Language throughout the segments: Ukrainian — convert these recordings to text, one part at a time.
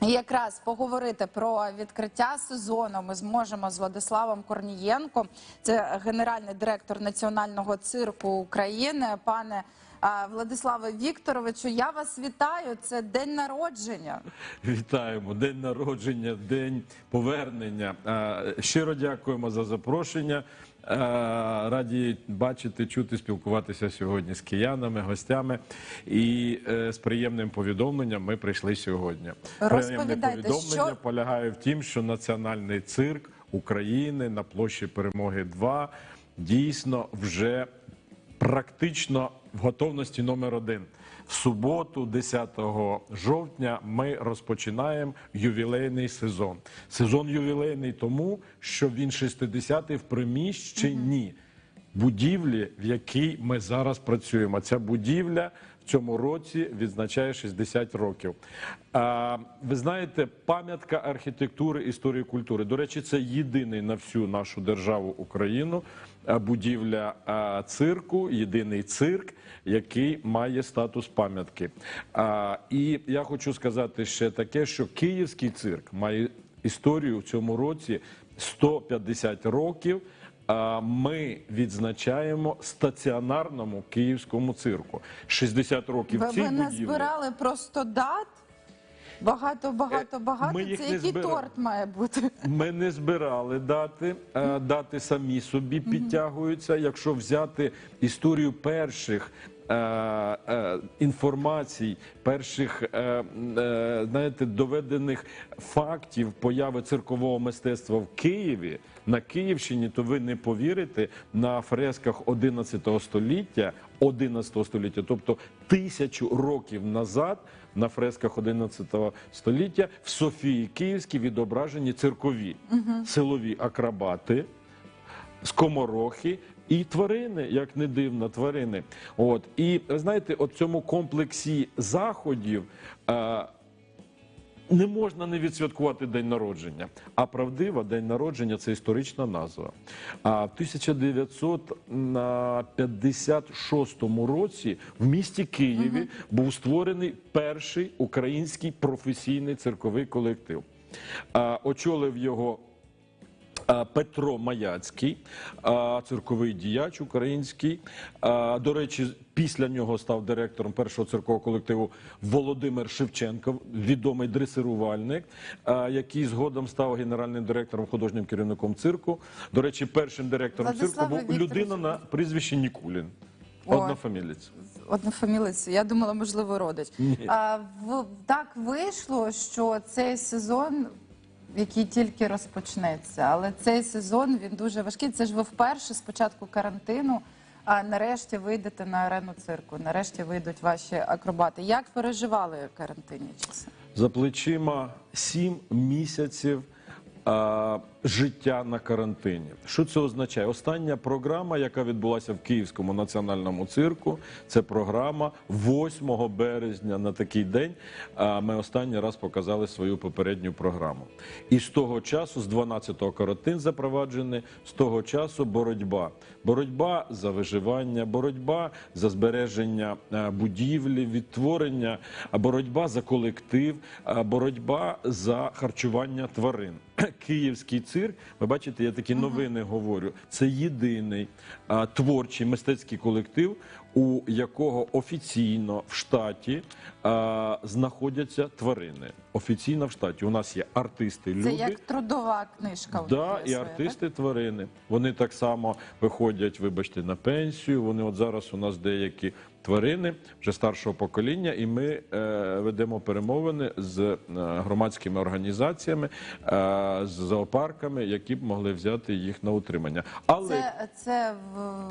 Якраз поговорити про відкриття сезону ми зможемо з Владиславом Корнієнком, це генеральний директор Національного цирку України. Пане Владиславе Вікторовичу, я вас вітаю. Це день народження. Вітаємо день народження, день повернення. Щиро дякуємо за запрошення. Раді бачити, чути, спілкуватися сьогодні з киянами, гостями. І е, з приємним повідомленням ми прийшли сьогодні. Приємне повідомлення що- полягає в тім, що національний цирк України на площі Перемоги 2 дійсно вже практично в готовності номер один. В суботу, 10 жовтня, ми розпочинаємо ювілейний сезон. Сезон ювілейний тому, що він 60-й в приміщенні будівлі, в якій ми зараз працюємо. Ця будівля цьому році відзначає 60 років. А, ви знаєте, пам'ятка архітектури, історії культури. До речі, це єдиний на всю нашу державу Україну будівля цирку, єдиний цирк, який має статус пам'ятки. І я хочу сказати ще таке, що київський цирк має історію в цьому році 150 років. Ми відзначаємо стаціонарному київському цирку 60 років цій ви будівлі. назбирали просто дат. Багато, багато, Е, багато. Це не який збирали. торт має бути? Ми не збирали дати, е, дати самі собі підтягуються. Якщо взяти історію перших е, інформацій, перших знаєте, доведених фактів появи циркового мистецтва в Києві на Київщині, то ви не повірите на фресках 11 століття, 11 століття, тобто тисячу років назад. На фресках 11 століття в Софії Київській відображені циркові силові акробати, скоморохи і тварини, як не дивно, тварини. От і знаєте, от цьому комплексі заходів. е, не можна не відсвяткувати день народження. А правдива день народження це історична назва. А в 1956 році в місті Києві був створений перший український професійний цирковий колектив. Очолив його Петро Маяцький, а, цирковий діяч український. До речі, після нього став директором першого циркового колективу Володимир Шевченко, відомий дресирувальник, який згодом став генеральним директором, художнім керівником цирку. До речі, першим директором цирку Владиславе був людина на прізвищі Нікулін. Однофамілець. Однофамілець, я думала, можливо, родич. А, в, так вийшло, що цей сезон, який тільки розпочнеться, але цей сезон він дуже важкий. Це ж ви вперше з початку карантину. А нарешті вийдете на арену цирку. Нарешті вийдуть ваші акробати. Як переживали карантинні часи? За плечима сім місяців життя на карантині. Що це означає? Остання програма, яка відбулася в Київському національному цирку, це програма 8 березня на такий день. Ми останній раз показали свою попередню програму. І з того часу, з 12-го карантин запроваджений, з того часу боротьба. Боротьба за виживання, боротьба за збереження е, будівлі, відтворення, боротьба за колектив, боротьба за харчування тварин. Київський цирк, ви бачите, я такі новини говорю. Це єдиний а, творчий мистецький колектив, у якого офіційно в штаті а, знаходяться тварини. Офіційно в штаті. У нас є артисти, люди. Це як трудова книжка. Да, і артисти тварини. Вони так само виходять, вибачте, на пенсію. Вони от зараз у нас деякі тварини вже старшого покоління, і ми е, ведемо перемовини з е, громадськими організаціями, е, з зоопарками, які б могли взяти їх на утримання. Але Це, це в,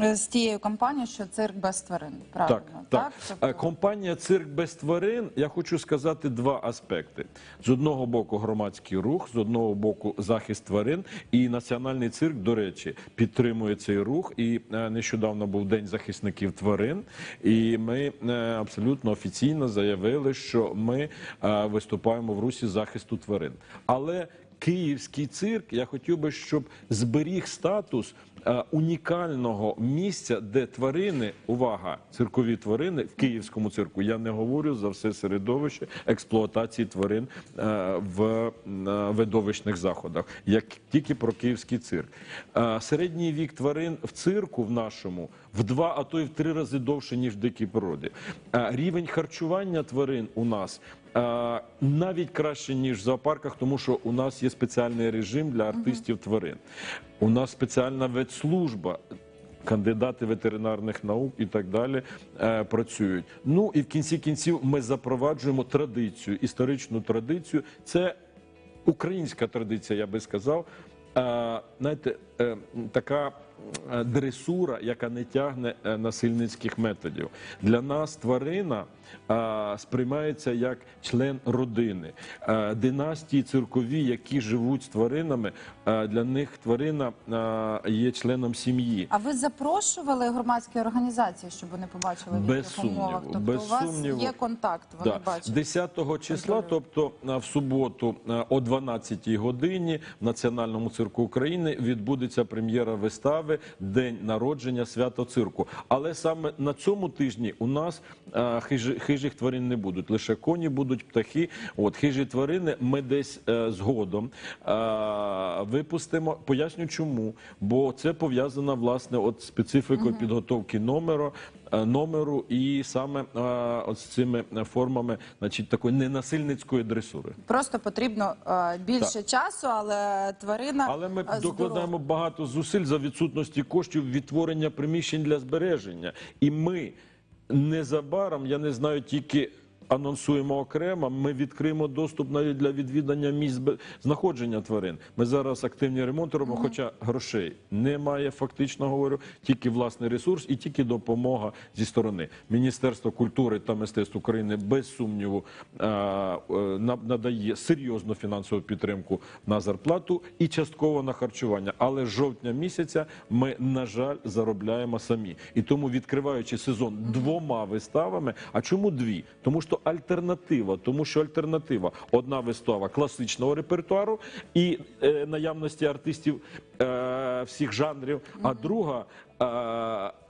з тією компанією, що цирк без тварин. Правильно, Так, так. Тобто- Е, Компанія Цирк без тварин. Я хочу сказати два аспекти: з одного боку, громадський рух, з одного боку, захист тварин. І національний цирк, до речі, підтримує цей рух. І е, нещодавно був день захисників тварин. І ми е, абсолютно офіційно заявили, що ми е, виступаємо в русі захисту тварин. Але київський цирк, я хотів би, щоб зберіг статус е, унікального місця, де тварини, увага, циркові тварини в київському цирку. Я не говорю за все середовище експлуатації тварин е, в е, видовищних заходах, як тільки про київський цирк. Середній вік тварин в цирку в нашому в два, а то й в три рази довше ніж в дикій природі. Рівень харчування тварин у нас. Е, Навіть краще ніж в зоопарках, тому що у нас є спеціальний режим для артистів тварин. У нас спеціальна ветслужба. Кандидати ветеринарних наук і так далі е, працюють. Ну і в кінці кінців ми запроваджуємо традицію, історичну традицію. Це українська традиція, я би сказав. Е, знаєте, така е, дресура, яка не тягне е, насильницьких методів. Для нас тварина е, сприймається як член родини. Е, династії циркові, які живуть з тваринами, е, для них тварина е, є членом сім'ї. А ви запрошували громадські організації, щоб вони побачили в Без яких умовах? Тобто без у вас сумніву. є контакт, вони Да. бачать. 10 числа, тобто е, в суботу е, о 12 годині в Національному цирку України відбудеться прем'єра вистави День народження свято цирку. Але саме на цьому тижні у нас е, хижі, хижих тварин не будуть. Лише коні будуть, птахи. От хижі тварини ми десь е, згодом е, випустимо. Поясню чому. Бо це пов'язано власне от специфікою підготовки номеру номеру і саме е, з цими формами, значить, такої ненасильницької дресури. Просто потрібно більше більше часу, але тварина Але ми здоров... докладаємо багато зусиль за відсутності коштів відтворення приміщень для збереження. І ми незабаром, я не знаю, тільки. Анонсуємо окремо, ми відкриємо доступ навіть для відвідання місць знаходження тварин. Ми зараз активні ремонти робимо, хоча грошей немає, фактично говорю, тільки власний ресурс і тільки допомога зі сторони Міністерства культури та мистецтв України без сумніву е, е, на- надає серйозну фінансову підтримку на зарплату і частково на харчування. Але з жовтня місяця ми, на жаль, заробляємо самі. І тому, відкриваючи сезон двома виставами, а чому дві? Тому що альтернатива, тому що альтернатива одна вистава класичного репертуару і е, наявності артистів е, всіх жанрів, а друга е,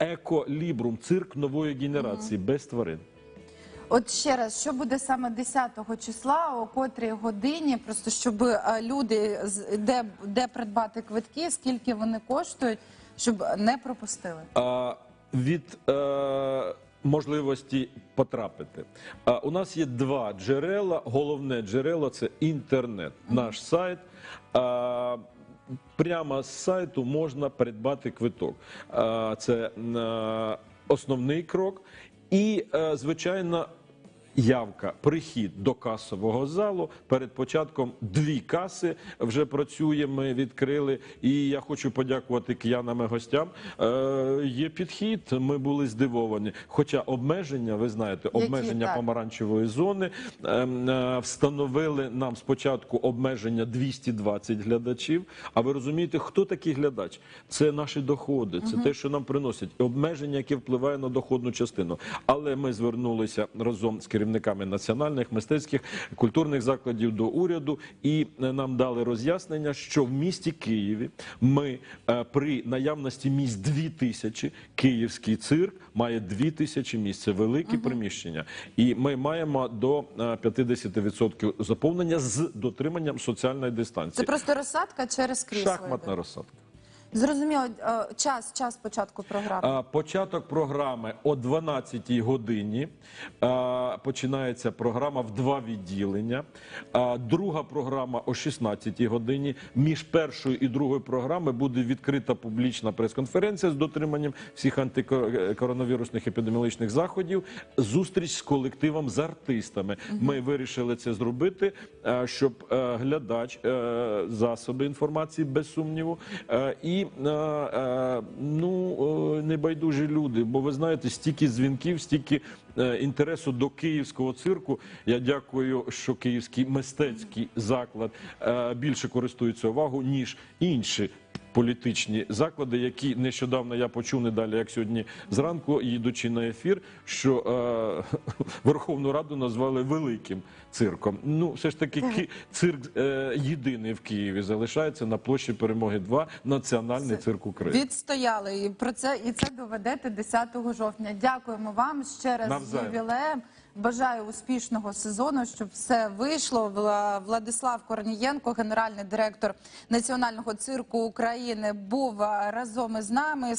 еко-лібрум, цирк нової генерації без тварин. От ще раз, що буде саме 10 числа, о котрій годині, просто щоб е, люди з- де, де придбати квитки, скільки вони коштують, щоб не пропустили. А, від е, можливості потрапити. А, у нас є два джерела. Головне джерело це інтернет, наш сайт. А, Прямо з сайту можна придбати квиток. А, Це основний крок. І, е, звичайно, Явка, прихід до касового залу. Перед початком дві каси вже працює. Ми відкрили. І я хочу подякувати киянам і гостям. Е, є підхід. Ми були здивовані. Хоча обмеження, ви знаєте, обмеження так. помаранчевої зони ем, е, встановили нам спочатку обмеження 220 глядачів. А ви розумієте, хто такий глядач? Це наші доходи, це те, що нам приносять. Обмеження, яке впливає на доходну частину. Але ми звернулися разом з керівниками національних, мистецьких, культурних закладів до уряду, і е, нам дали роз'яснення, що в місті Києві ми е, при наявності місць 2000, київський цирк має 2000 місць. Це великі приміщення. І ми маємо до е, 50% заповнення з дотриманням соціальної дистанції. Це просто розсадка через крісло. Шахматна розсадка. Зрозуміло, е, час, час початку програми. Початок програми о 12 годині. Починається програма в два відділення. А, Друга програма о 16 годині. Між першою і другою програмою буде відкрита публічна прес-конференція з дотриманням всіх антикоронавірусних епідеміологічних заходів. Зустріч з колективом з артистами. Ми вирішили це зробити, е, щоб е, глядач е, засоби інформації без сумніву е, і е, е, ну е, небайдужі люди. Бо ви знаєте, стільки дзвінків, стільки е, інтересу до київського цирку. Я дякую, що київський мистецький заклад більше користується увагу ніж інші. Політичні заклади, які нещодавно я почув не далі, як сьогодні зранку, їдучи на ефір, що е, Верховну Раду назвали великим цирком. Ну, все ж таки, ки- цирк е, єдиний в Києві залишається на площі Перемоги 2 Національний цирк України. Відстояли і про це і це доведете 10 жовтня. Дякуємо вам ще раз з ювілеєм. Бажаю успішного сезону, щоб все вийшло. Вла- Владислав Корнієнко, генеральний директор Національного цирку України, був разом із нами.